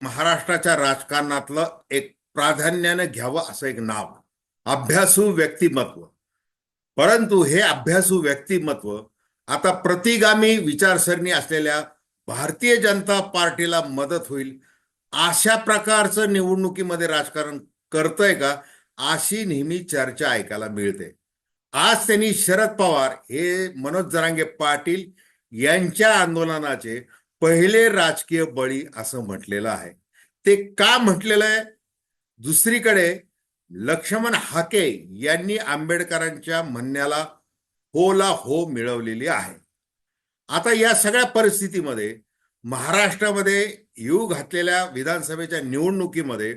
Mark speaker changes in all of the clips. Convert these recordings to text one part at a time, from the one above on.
Speaker 1: महाराष्ट्राच्या राजकारणातलं एक प्राधान्यानं घ्यावं असं एक नाव. अभ्यासू व्यक्तिमत्व. परंतु हे अभ्यासू व्यक्तिमत्व आता प्रतिगामी विचारसरणी असलेल्या भारतीय जनता पार्टीला मदत होईल अशा प्रकारचं निवडणुकीमध्ये राजकारण करतंय का अशी नेहमी चर्चा ऐकायला मिळते. आज त्यांनी शरद पवार हे मनोज जरांगे पाटील यांच्या आंदोलनाचे पहिले राजकीय बळी असं म्हटलेलं आहे. ते का म्हटलेलं आहे? दुसरीकडे लक्ष्मण हाके यांनी आंबेडकरांच्या म्हणण्याला होला हो मिळवलेली आहे. आता या सगळ्या परिस्थितीमध्ये महाराष्ट्रामध्ये येऊ घातलेल्या विधानसभेच्या निवडणुकीमध्ये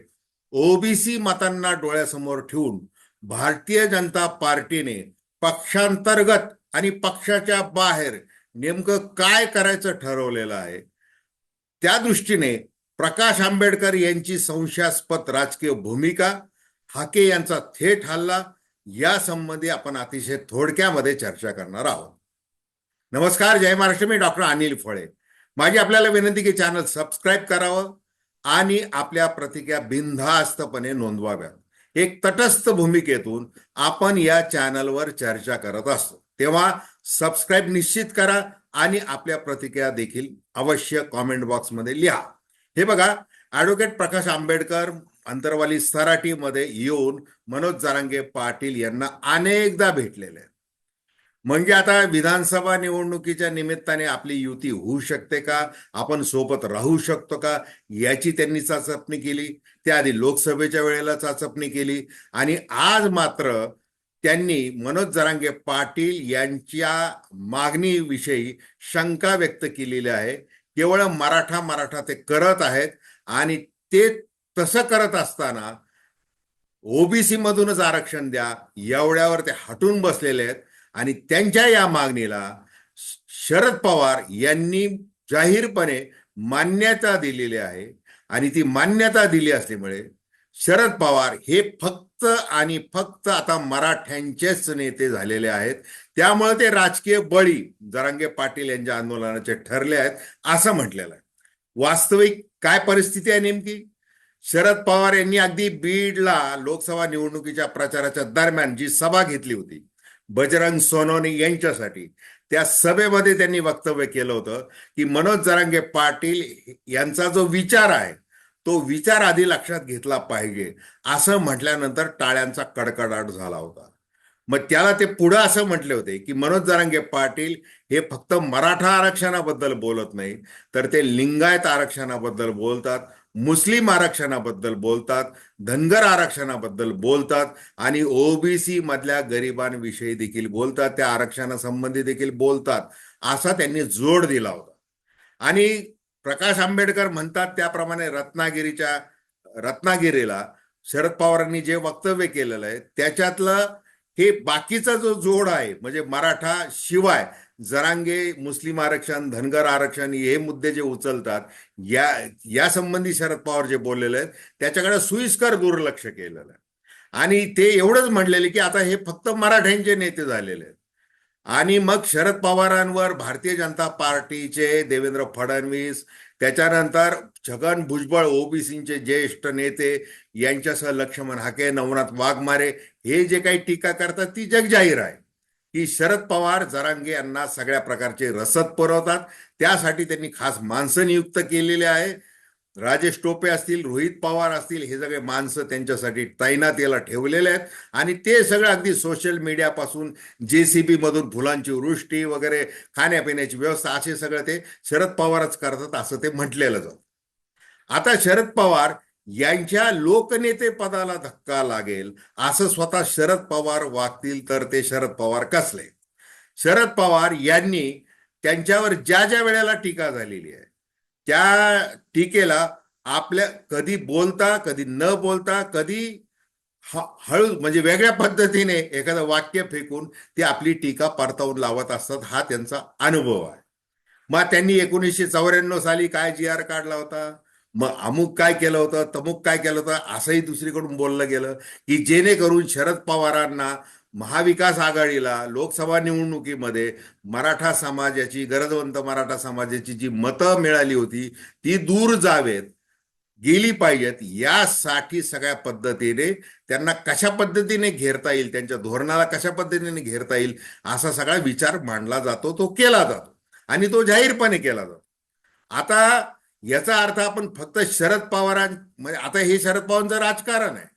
Speaker 1: ओबीसी मतांना डोळ्यासमोर ठेवून भारतीय जनता पार्टीने पक्षांतर्गत आणि पक्षाच्या बाहेर नेमकं काय करायचं ठरवलेलं आहे? त्या दृष्टीने प्रकाश आंबेडकर यांची संशयास्पद राजकीय भूमिका हाके यांचा थेट हल्ला या संबंधी आपण अतिशय थोडक्यामध्ये चर्चा करणार आहोत. नमस्कार जय महाराष्ट्र. मी डॉक्टर अनिल फळे. माझी आपल्याला विनंती की चॅनल सबस्क्राईब करावं आणि आपल्या प्रतिक्रिया बिनधास्तपणे नोंदवाव्यात. एक तटस्थ भूमिकेतून आपण या चॅनलवर चर्चा करत असतो. तेव्हा सबस्क्राईब निश्चित करा आणि आपल्या प्रतिक्रिया देखील अवश्य कॉमेंट बॉक्समध्ये लिहा. हे बघा ॲडव्होकेट प्रकाश आंबेडकर अंतरवाली सराटीमध्ये येऊन मनोज जारांगे पाटील यांना अनेकदा भेटलेले आहेत. म्हणजे आता विधानसभा निवडणुकीच्या निमित्ताने आपली युती होऊ शकते का? आपण सोबत राहू शकतो का? याची त्यांनी चाचपणी केली. त्याआधी लोकसभेच्या वेळेला चाचपणी केली. आणि आज मात्र त्यांनी मनोज जरांगे पाटील यांच्या मागणीविषयी शंका व्यक्त केलेली आहे. केवळ मराठा मराठा ते करत आहेत आणि ते तसं करत असताना ओबीसी मधूनच आरक्षण द्या एवढ्यावर ते हटून बसलेले आहेत. आणि त्यांच्या या मागणीला शरद पवार यांनी जाहीरपणे मान्यता दिलेली आहे. आणि ती मान्यता दिली असल्यामुळे शरद पवार हे फक्त आणि फक्त आता मराठ्यांचेच नेते झालेले आहेत. त्यामुळे ते राजकीय बळी जरांगे पाटील यांच्या आंदोलनाचे ठरले आहेत असं म्हटलेलं आहे. वास्तविक काय परिस्थिती आहे नेमकी? शरद पवार यांनी अगदी बीडला लोकसभा निवडणुकीच्या प्रचाराच्या दरम्यान जी सभा घेतली होती बजरंग सोनवणे यांच्यासाठी त्या सभेमध्ये त्यांनी वक्तव्य केलं होतं की मनोज जरांगे पाटील यांचा जो विचार आहे तो विचार आधी लक्षात घेतला पाहिजे. असं म्हटल्यानंतर टाळ्यांचा कडकडाट झाला होता. मग त्याला ते पुढं असं म्हटले होते की मनोज जरांगे पाटील हे फक्त मराठा आरक्षणाबद्दल बोलत नाही तर ते लिंगायत आरक्षणाबद्दल बोलतात मुस्लिम आरक्षणाबद्दल बोलतात धनगर आरक्षणाबद्दल बोलतात आणि ओबीसी मधल्या गरिबांविषयी देखील बोलतात त्या आरक्षणासंबंधी देखील बोलतात असा त्यांनी जोड दिला होता. आणि प्रकाश आंबेडकर म्हणतात त्याप्रमाणे रत्नागिरीच्या रत्नागिरीला शरद पवारांनी जे वक्तव्य केलेलं आहे त्याच्यातलं हे बाकीचा जो जोड आहे म्हणजे मराठा शिवाय जरांगे मुस्लिम आरक्षण धनगर आरक्षण हे मुद्दे जे उचलतात या या संबंधी शरद पवार जे बोललेले आहेत त्याच्याकडे सुईस्कर दुर्लक्ष केलेलं आहे. आणि ते एवढंच म्हणलेले की आता हे फक्त मराठ्यांचे नेते झालेले आहेत. आणि मग शरद पवारांवर भारतीय जनता पार्टीचे देवेंद्र फडणवीस त्याच्यानंतर छगन भुजबळ ओबीसीचे ज्येष्ठ नेते यांच्यासह लक्ष्मण हाके नवनाथ वाघमारे हे जे काही टीका करतात ती जगजाहीर आहे. की शरद पवार जरांगे यांना सगळ्या प्रकारचे रसद पुरवतात. त्यासाठी त्यांनी खास माणसं नियुक्त केलेले आहे. राजेश टोपे असतील रोहित पवार असतील हे सगळे माणसं त्यांच्यासाठी तैनातीला ठेवलेले आहेत. आणि ते सगळं अगदी सोशल मीडियापासून जेसीबी मधून फुलांची वृष्टी वगैरे खाण्यापिण्याची व्यवस्था असे सगळं ते शरद पवारच करतात असं ते म्हटलेलं जातं. आता शरद पवार यांच्या लोकनेते पदाला धक्का लागेल असं स्वतः शरद पवार वागतील तर ते शरद पवार कसले? शरद पवार यांनी त्यांच्यावर ज्या ज्या वेळेला टीका झालेली आहे त्या टीकेला आपल्या कधी बोलता कधी न बोलता कधी हळू म्हणजे वेगळ्या पद्धतीने एखादं वाक्य फेकून ते आपली टीका परतावून लावत असतात हा त्यांचा अनुभव आहे. मग त्यांनी एकोणीसशे चौऱ्याण्णव साली काय जी आर काढला होता? मग अमुक काय केलं होतं? तमुक काय केलं होतं? असंही दुसरीकडून बोललं गेलं की जेणेकरून शरद पवारांना महाविकास आघाडीला लोकसभा निवडणुकीमध्ये मराठा समाजाची गरजवंत मराठा समाजाची जी मतं मिळाली होती ती दूर जावेत. गेली पाहिजेत. यासाठी सगळ्या पद्धतीने त्यांना कशा पद्धतीने घेरता येईल त्यांच्या धोरणाला कशा पद्धतीने घेरता येईल असा सगळा विचार मांडला जातो तो केला जातो आणि तो जाहीरपणे केला जातो. आता याचा अर्थ आपण फक्त शरद पवारां म्हणजे आता हे शरद पवारांचं राजकारण आहे.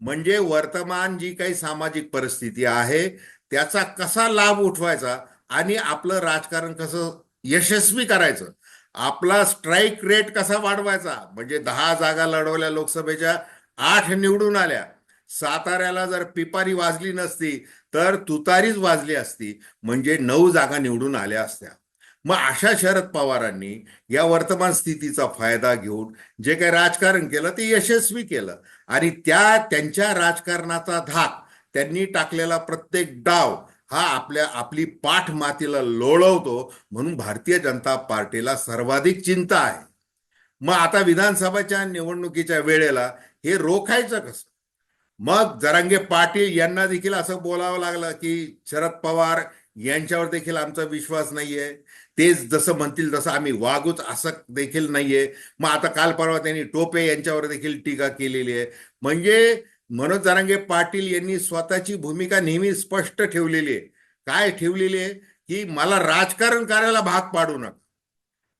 Speaker 1: म्हणजे वर्तमान जी काही सामाजिक परिस्थिती आहे त्याचा कसा लाभ उठवायचा आणि आपलं राजकारण कसं यशस्वी करायचं आपला स्ट्राईक रेट कसा वाढवायचा? म्हणजे दहा जागा लढवल्या लोकसभेच्या आठ निवडून आल्या. साताऱ्याला जर पिपारी वाजली नसती तर तुतारीच वाजली असती. म्हणजे नऊ जागा निवडून आल्या असत्या. मग अशा शरद पवारांनी या वर्तमान स्थितीचा फायदा घेऊन जे काही राजकारण केलं ते यशस्वी केलं. आणि त्या त्यांच्या राजकारणाचा धाक त्यांनी टाकलेला प्रत्येक डाव हा आपल्या आपली पाठ मातीला लोळवतो म्हणून भारतीय जनता पार्टीला सर्वाधिक चिंता आहे. मग आता विधानसभाच्या निवडणुकीच्या वेळेला हे रोखायचं कसं? मग जरांगे पाटील यांना देखील असं बोलावं लागलं की शरद पवार यांच्यावर देखील आमचा विश्वास नाहीये. ते जसं म्हणतील तसं आम्ही वागूच असं देखील नाहीये. मग आता काल परवा त्यांनी टोपे यांच्यावर देखील टीका केलेली आहे. म्हणजे मनोज जारांगे पाटील यांनी स्वतःची भूमिका नेहमी स्पष्ट ठेवलेली आहे. काय ठेवलेली आहे? की मला राजकारण करायला भाग पाडू नका.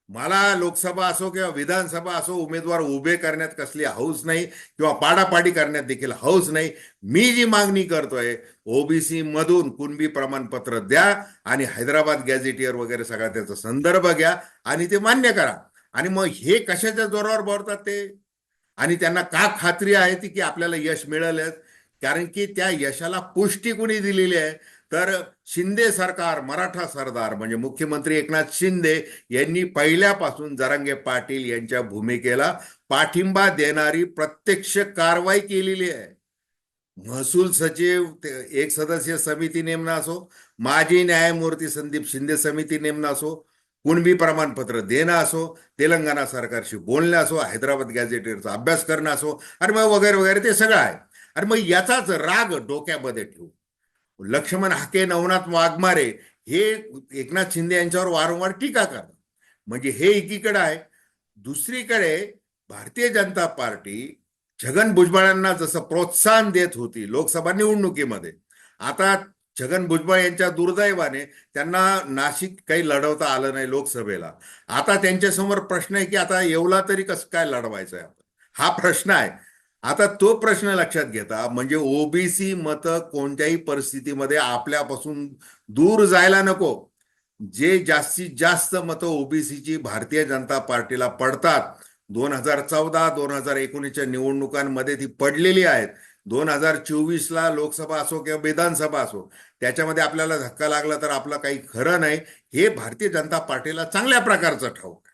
Speaker 1: मला लोकसभा असो किंवा विधानसभा असो उमेदवार उभे करण्यात कसली हौस नाही किंवा पाडापाडी करण्यात देखील हौस नाही. मी जी मागणी करतोय ओबीसी मधून कुणबी प्रमाणपत्र द्या आणि हैदराबाद गॅझेटियर वगैरे सगळा त्याचा संदर्भ घ्या आणि ते मान्य करा. आणि मग हे कशाच्या जोरावर बोलतात ते? आणि त्यांना का खात्री आहे ती की आपल्याला यश मिळेलच? कारण की त्या यशाला पुष्टी कुणी दिलेली आहे? तर शिंदे सरकार मराठा सरदार म्हणजे मुख्यमंत्री एकनाथ शिंदे यांनी पहिल्यापासून जरांगे पाटील यांच्या भूमिकेला पाठिंबा देणारी प्रत्यक्ष कारवाई केलेली आहे. महसूल सचिव एक सदस्य समिती नेमणं असो माजी न्यायमूर्ती संदीप शिंदे समिती नेमणं असो कुणबी प्रमाणपत्र देणं असो तेलंगणा सरकारशी बोलणं असो हैदराबाद गॅझेटेरचा अभ्यास करणं असो आणि मग वगैरे वगैरे ते सगळं आहे. अरे मग याचाच राग डोक्यामध्ये ठेवू. लक्ष्मण हाके नवनाथ वाघमारे हे एकनाथ शिंदे यांच्यावर वारंवार टीका करतात. म्हणजे हे एकीकडे आहे. दुसरीकडे भारतीय जनता पार्टी छगन भुजबळांना जसं प्रोत्साहन देत होती लोकसभा निवडणुकीमध्ये आता छगन भुजबळ यांच्या दुर्दैवाने त्यांना नाशिक काही लढवता आलं नाही लोकसभेला. आता त्यांच्यासमोर प्रश्न आहे की आता येवला तरी कसं काय लढवायचं आहे हा प्रश्न आहे. आता तो प्रश्न लक्षात घेता म्हणजे ओबीसी मतं कोणत्याही परिस्थितीमध्ये आपल्यापासून दूर जायला नको. जे जास्तीत जास्त मतं ओबीसीची भारतीय जनता पार्टीला पडतात दोन हजार चौदा दोन हजार एकोणीसच्या निवडणुकांमध्ये ती पडलेली आहेत. दोन हजार चोवीसला लोकसभा असो किंवा विधानसभा असो त्याच्यामध्ये आपल्याला धक्का लागला तर आपलं काही खरं नाही. हे भारतीय जनता पार्टीला चांगल्या प्रकारचं ठाऊक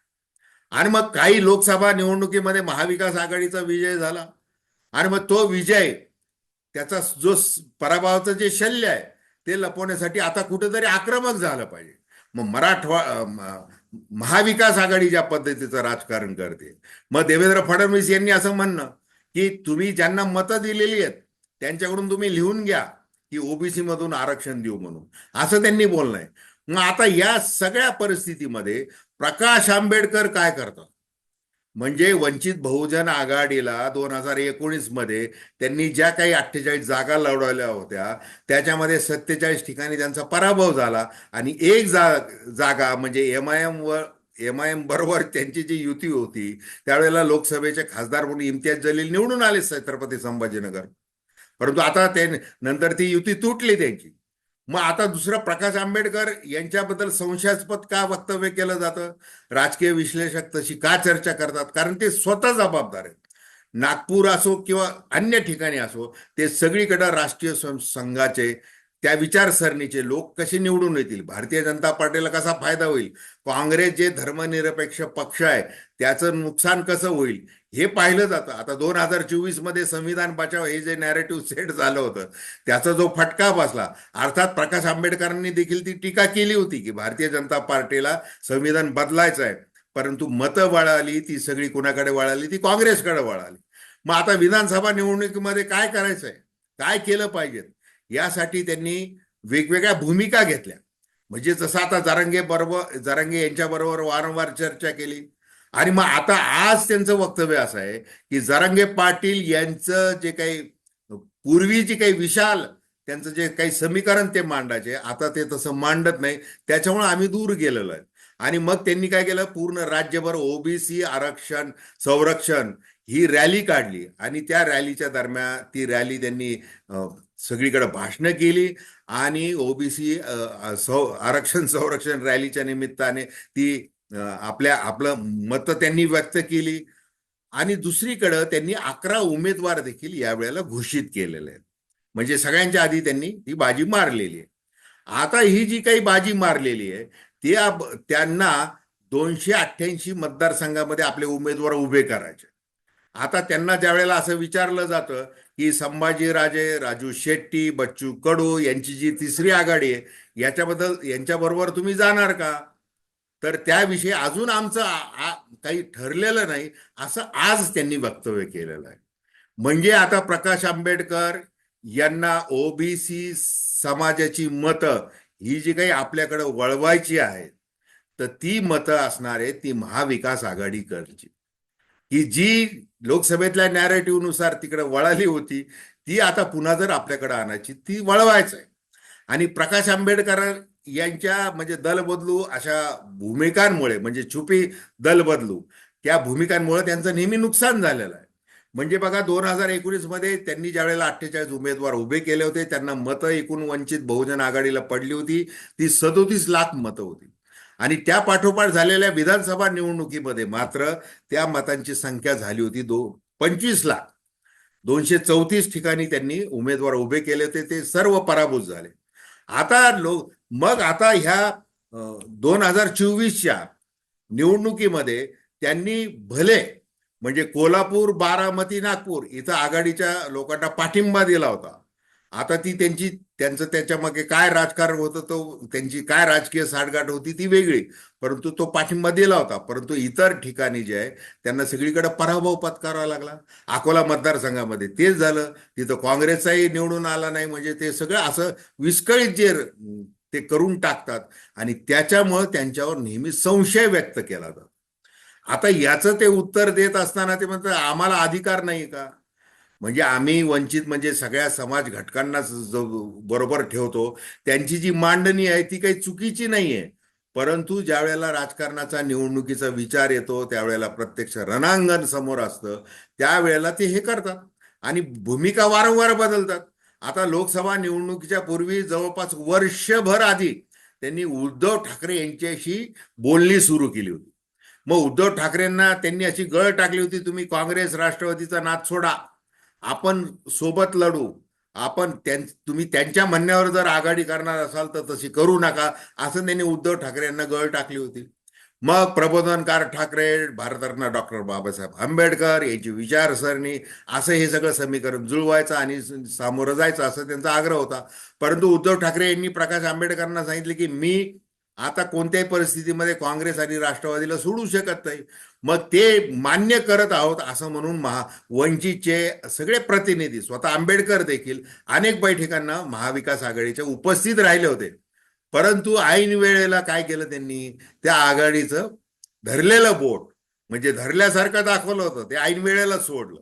Speaker 1: आणि मग काही लोकसभा निवडणुकीमध्ये महाविकास आघाडीचा विजय झाला. आणि मग तो विजय त्याचा जो पराभवाचं जे शल्य आहे ते लपवण्यासाठी आता कुठेतरी आक्रमक झालं पाहिजे. मग मराठवा महाविकास आघाडी ज्या पद्धतीचं राजकारण करते मग देवेंद्र फडणवीस यांनी असं म्हणणं की तुम्ही ज्यांना मतं दिलेली आहेत त्यांच्याकडून तुम्ही लिहून घ्या की ओबीसी मधून आरक्षण देऊ म्हणून. असं त्यांनी बोलणं आहे. मग आता या सगळ्या परिस्थितीमध्ये प्रकाश आंबेडकर काय करतात? म्हणजे वंचित बहुजन आघाडीला दोन हजार एकोणीसमध्ये त्यांनी ज्या काही अठ्ठेचाळीस जागा लढवल्या होत्या त्याच्यामध्ये सत्तेचाळीस ठिकाणी त्यांचा पराभव झाला आणि एक जा जागा म्हणजे एम आय एम वर एम आय एम बरोबर त्यांची जी युती होती त्यावेळेला लोकसभेचे खासदार म्हणून इम्तियाज जलील निवडून आले छत्रपती संभाजीनगर. परंतु आता ते नंतर ती युती तुटली त्यांची. मग आता दुसरं प्रकाश आंबेडकर यांच्याबद्दल संशयास्पद का वक्तव्य केलं जातं? राजकीय विश्लेषक तशी का चर्चा करतात? कारण ते स्वतः जबाबदार आहेत. नागपूर असो किंवा अन्य ठिकाणी असो ते सगळीकडे राष्ट्रीय स्वयंसंघाचे संघाचे त्या विचारसरणीचे लोक कसे निवडून येतील? भारतीय जनता पार्टीला कसा फायदा होईल? काँग्रेस जे धर्मनिरपेक्ष पक्ष आहे त्याचं नुकसान कसं होईल? हे पाहिलं जातं. आता दोन हजार चोवीसमध्ये संविधान बचाव हे जे नॅरेटिव्ह सेट झालं होतं त्याचा जो फटका बसला अर्थात प्रकाश आंबेडकरांनी देखील ती टीका केली होती की भारतीय जनता पार्टीला संविधान बदलायचं आहे. परंतु मतं वळाली ती सगळी कुणाकडे वळाली? ती काँग्रेसकडे वळाली. मग आता विधानसभा निवडणुकीमध्ये काय करायचंय? काय केलं पाहिजे यासाठी त्यांनी वेगवेगळ्या भूमिका घेतल्या. म्हणजे जसं आता जरंगे बरोबर जरांगे यांच्या बरोबर वारंवार चर्चा केली. आणि मग आता आज त्यांचं वक्तव्य असं आहे की जरंगे पाटील यांचं जे काही पूर्वी जे काही विशाल त्यांचं जे काही समीकरण ते मांडायचे आता ते तसं मांडत नाही त्याच्यामुळे आम्ही दूर गेलेलो आहे. आणि मग त्यांनी काय केलं? पूर्ण राज्यभर ओबीसी आरक्षण संरक्षण ही रॅली काढली. आणि त्या रॅलीच्या दरम्यान ती रॅली त्यांनी सगळीकडे भाषणं केली आणि ओबीसी आरक्षण संरक्षण रॅलीच्या निमित्ताने ती आपल्या आपलं मतं त्यांनी व्यक्त केली. आणि दुसरीकडं त्यांनी अकरा उमेदवार देखील यावेळेला घोषित केलेले आहेत. म्हणजे सगळ्यांच्या आधी त्यांनी ही बाजी मारलेली आहे. आता ही जी काही बाजी मारलेली आहे ती त्यांना दोनशे अठ्ठ्याऐंशी मतदारसंघामध्ये आपले उमेदवार उभे करायचे आता त्यांना ज्यावेळेला असं विचारलं जातं की संभाजीराजे राजू शेट्टी बच्चू कडू यांची जी तिसरी आघाडी आहे याच्याबद्दल यांच्याबरोबर तुम्ही जाणार का? तर त्याविषयी अजून आमचं काही ठरलेलं नाही असं आज त्यांनी वक्तव्य केलेलं आहे. म्हणजे आता प्रकाश आंबेडकर यांना ओबीसी समाजाची मतं ही जी काही आपल्याकडे वळवायची आहेत तर ती मतं असणार आहे ती महाविकास आघाडीकडची. की जी लोकसभेतल्या नॅरेटिव्हनुसार तिकडे वळाली होती. ती आता पुन्हा जर आपल्याकडे आणायची ती वळवायचं आहे आणि प्रकाश आंबेडकर यांच्या म्हणजे दल बदलू अशा भूमिकांमुळे म्हणजे छुपी दल बदलू त्या भूमिकांमुळे त्यांचं नेहमी नुकसान झालेलं आहे. म्हणजे बघा दोन हजार एकोणीसमध्ये त्यांनी ज्यावेळेला अठ्ठेचाळीस उमेदवार उभे केले होते त्यांना मतं एकूण वंचित बहुजन आघाडीला पडली होती. ती सदोतीस लाख मतं होती. आणि त्या पाठोपाठ झालेल्या विधानसभा निवडणुकीमध्ये मात्र त्या मतांची संख्या झाली होती दो पंचवीस लाख दोनशे चौतीस ठिकाणी त्यांनी उमेदवार उभे केले होते ते सर्व पराभूत झाले. आता लोक मग आता ह्या दोन हजार चोवीसच्या निवडणुकीमध्ये त्यांनी भले म्हणजे कोल्हापूर बारामती नागपूर इथं आघाडीच्या लोकांना पाठिंबा दिला होता आता ती त्यांची त्यांचं त्याच्यामागे काय राजकारण होतं तो त्यांची काय राजकीय साठगाठ होती ती वेगळी. परंतु तो पाठिंबा दिला होता. परंतु इतर ठिकाणी जे आहे त्यांना सगळीकडे पराभव पत्करावा लागला. अकोला मतदारसंघामध्ये तेच झालं. तिथं काँग्रेसचाही निवडून आला नाही. म्हणजे ते सगळं असं विस्कळीत जे ते करून टाकतात. आणि त्याच्यामुळं त्यांच्यावर नेहमी संशय व्यक्त केला जातो. आता याचं ते उत्तर देत असताना ते म्हणतात आम्हाला अधिकार नाही का? म्हणजे आम्ही वंचित म्हणजे सगळ्या समाज घटकांना जो बरोबर ठेवतो त्यांची जी मांडणी आहे ती काही चुकीची नाहीये. परंतु ज्या वेळेला राजकारणाचा निवडणुकीचा विचार येतो त्यावेळेला प्रत्यक्ष रणांगण समोर असतं त्यावेळेला ते हे करतात आणि भूमिका वारंवार बदलतात. आता लोकसभा निवडणुकीच्या पूर्वी जवळपास वर्षभर आधी त्यांनी उद्धव ठाकरे यांच्याशी बोलणी सुरू केली होती. मग उद्धव ठाकरेंना त्यांनी अशी गळ टाकली होती तुम्ही काँग्रेस राष्ट्रवादीचा नाद सोडा आपण सोबत लढू आपण त्यां तुम्ही त्यांच्या म्हणण्यावर जर आघाडी करणार असाल तर तशी करू नका असं त्यांनी उद्धव ठाकरे यांना गळ टाकली होती. मग प्रबोधनकार ठाकरे भारतरत्न डॉक्टर बाबासाहेब आंबेडकर यांची विचारसरणी असं हे सगळं समीकरण जुळवायचं आणि सामोरं जायचं असं त्यांचा आग्रह होता. परंतु उद्धव ठाकरे यांनी प्रकाश आंबेडकरांना सांगितले की मी आता कोणत्याही परिस्थितीमध्ये काँग्रेस आणि राष्ट्रवादीला सोडू शकत नाही. मग ते मान्य करत आहोत असं म्हणून महा वंचितचे सगळे प्रतिनिधी स्वतः आंबेडकर देखील अनेक बैठकांना महाविकास आघाडीच्या उपस्थित राहिले होते. परंतु ऐन वेळेला काय केलं त्यांनी? त्या आघाडीचं धरलेलं बोट म्हणजे धरल्यासारखं दाखवलं होतं. ते ऐन वेळेला सोडलं.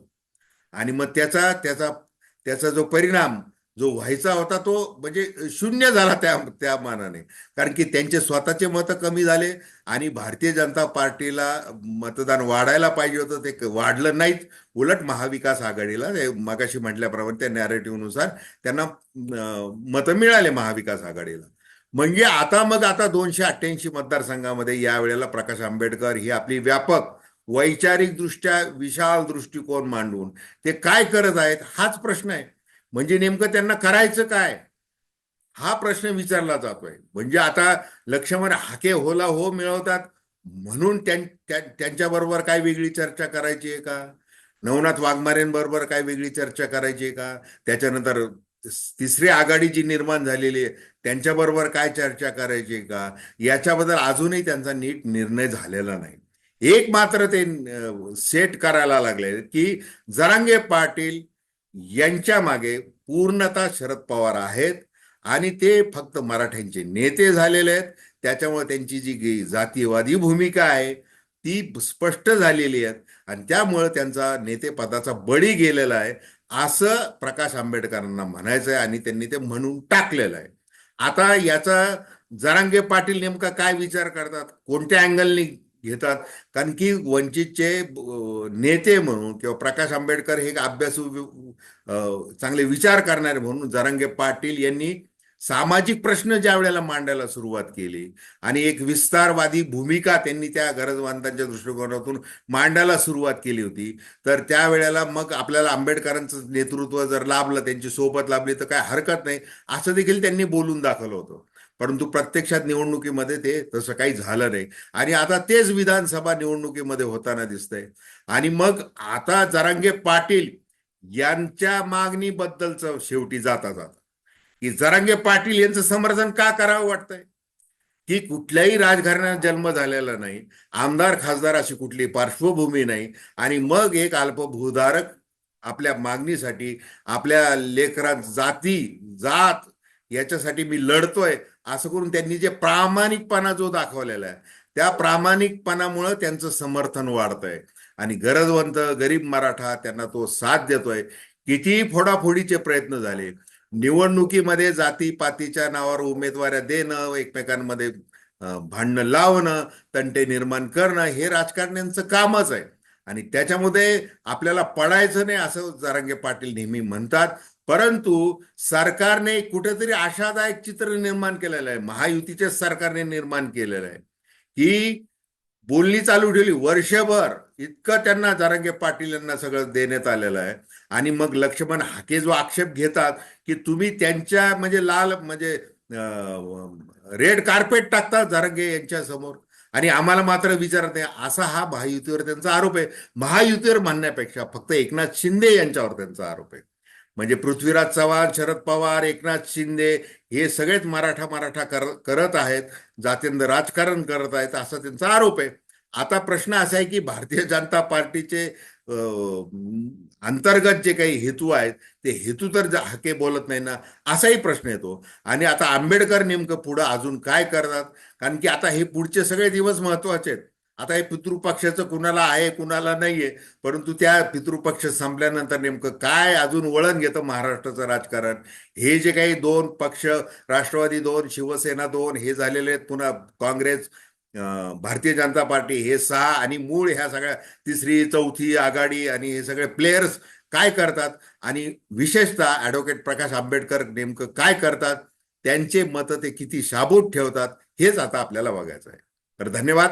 Speaker 1: आणि मग त्याचा त्याचा त्याचा जो परिणाम जो व्हायचा होता तो म्हणजे शून्य झाला त्या त्या मानाने. कारण की त्यांचे स्वतःचे मतं कमी झाले आणि भारतीय जनता पार्टीला मतदान वाढायला पाहिजे होतं ते वाढलं नाहीच उलट महाविकास आघाडीला ते मगाशी म्हटल्याप्रमाणे त्या नॅरेटिव्हनुसार त्यांना मतं मिळाले महाविकास आघाडीला. म्हणजे आता मग आता दोनशे अठ्ठ्याऐंशी मतदारसंघामध्ये यावेळेला प्रकाश आंबेडकर ही आपली व्यापक वैचारिक दृष्ट्या विशाल दृष्टिकोन मांडून ते काय करत आहेत हाच प्रश्न आहे. म्हणजे नेमकं त्यांना करायचं काय? हा प्रश्न विचारला जातोय. म्हणजे आता लक्ष्मण हाके होला हो मिळवतात म्हणून त्यांच्याबरोबर काय वेगळी चर्चा करायची आहे का? नवनाथ वाघमारेंबरोबर काय वेगळी चर्चा करायची आहे का? त्याच्यानंतर तिसरी आघाडी जी निर्माण झालेली आहे त्यांच्याबरोबर काय चर्चा करायची आहे का? याच्याबद्दल अजूनही त्यांचा नीट निर्णय झालेला नाही. एक मात्र ते सेट करायला लागले की जरांगे पाटील यांच्या मागे पूर्णतः शरद पवार आहेत आणि ते फक्त मराठ्यांचे नेते झालेले आहेत. त्याच्यामुळे त्यांची जी जातीयवादी भूमिका आहे ती स्पष्ट झालेली आहे आणि त्यामुळे त्यांचा नेतेपदाचा बळी गेलेला आहे असं प्रकाश आंबेडकरांना म्हणायचं आहे आणि त्यांनी ते म्हणून टाकलेलं आहे. आता याचा जरांगे पाटील नेमका काय विचार करतात? कोणत्या अँगलनी घेतात. कारण की वंचितचे नेते म्हणून किंवा प्रकाश आंबेडकर हे एक अभ्यासू चांगले विचार करणारे म्हणून जरांगे पाटील यांनी सामाजिक प्रश्न ज्या वेळेला मांडायला सुरुवात केली आणि एक विस्तारवादी भूमिका त्यांनी त्या गरजवंतांच्या दृष्टिकोनातून मांडायला सुरुवात केली होती तर त्यावेळेला मग आपल्याला आंबेडकरांचं नेतृत्व जर लाभलं त्यांची सोबत लाभली तर काय हरकत नाही असं देखील त्यांनी बोलून दाखवलं होतं. परंतु प्रत्यक्षात निवडणुकीमध्ये ते तसं काही झालं नाही. आणि आता तेच विधानसभा निवडणुकीमध्ये होताना दिसतंय. आणि मग आता जरांगे पाटील यांच्या मागणीबद्दलचं शेवटी जाता जाता. की जरांगे पाटील यांचं समर्थन का करावं वाटतंय? की कुठल्याही राजघराण्यात जन्म झालेला नाही आमदार खासदार अशी कुठली पार्श्वभूमी नाही आणि मग एक अल्पभूधारक आपल्या मागणीसाठी आपल्या लेकरात जाती जात याच्यासाठी मी लढतोय असं करून त्यांनी जे प्रामाणिकपणा जो दाखवलेला आहे त्या प्रामाणिकपणामुळं त्यांचं समर्थन वाढतंय. आणि गरजवंत गरीब मराठा त्यांना तो साथ देतोय. कितीही फोडाफोडीचे प्रयत्न झाले निवडणुकीमध्ये जाती पातीच्या नावावर उमेदवाऱ्या देणं एकमेकांमध्ये भांडणं लावणं तंटे निर्माण करणं हे राजकारण्यांचं कामच आहे. आणि त्याच्यामध्ये आपल्याला पडायचं नाही असं जारंगे पाटील नेहमी म्हणतात. परंतु सरकारने कुठेतरी आशादायक चित्र निर्माण केलेलं आहे. महायुतीच्या सरकारने निर्माण केलेलं आहे. की बोलणी चालू ठेवली. वर्षभर इतकं त्यांना जरांगे पाटील यांना सगळं देण्यात आलेलं आहे. आणि मग लक्ष्मण हाके जो आक्षेप घेतात की तुम्ही त्यांच्या म्हणजे लाल म्हणजे रेड कार्पेट टाकता जरांगे यांच्या समोर. आणि आम्हाला मात्र विचारत नाही. असा हा महायुतीवर त्यांचा आरोप आहे. महायुतीवर म्हणण्यापेक्षा फक्त एकनाथ शिंदे यांच्यावर त्यांचा आरोप आहे. म्हणजे पृथ्वीराज चव्हाण शरद पवार एकनाथ शिंदे हे सगळेच मराठा मराठा कर करत आहेत जातींचं राजकारण करत आहेत असा त्यांचा आरोप आहे. आता प्रश्न असा आहे की भारतीय जनता पार्टीचे अंतर्गत जे काही हेतू आहेत ते हेतू तर जा- हाके बोलत नाही ना असाही प्रश्न येतो. आणि आता आंबेडकर नेमकं पुढं अजून काय करतात कारण की आता हे पुढचे सगळे दिवस महत्त्वाचे आहेत. आता हे पितृपक्षाचं कुणाला आहे कुणाला नाहीये परंतु त्या पितृपक्ष संपल्यानंतर नेमकं काय अजून वळण घेतं महाराष्ट्राचं राजकारण? हे जे काही दोन पक्ष राष्ट्रवादी दोन शिवसेना दोन हे झालेले आहेत पुन्हा काँग्रेस भारतीय जनता पार्टी हे सहा आणि मूळ ह्या सगळ्या तिसरी चौथी आघाडी आणि हे सगळे प्लेयर्स काय करतात? आणि विशेषतः ॲडव्होकेट प्रकाश आंबेडकर नेमकं काय करतात? त्यांचे मतं ते किती शाबूत ठेवतात? हेच आता आपल्याला बघायचं आहे. तर धन्यवाद.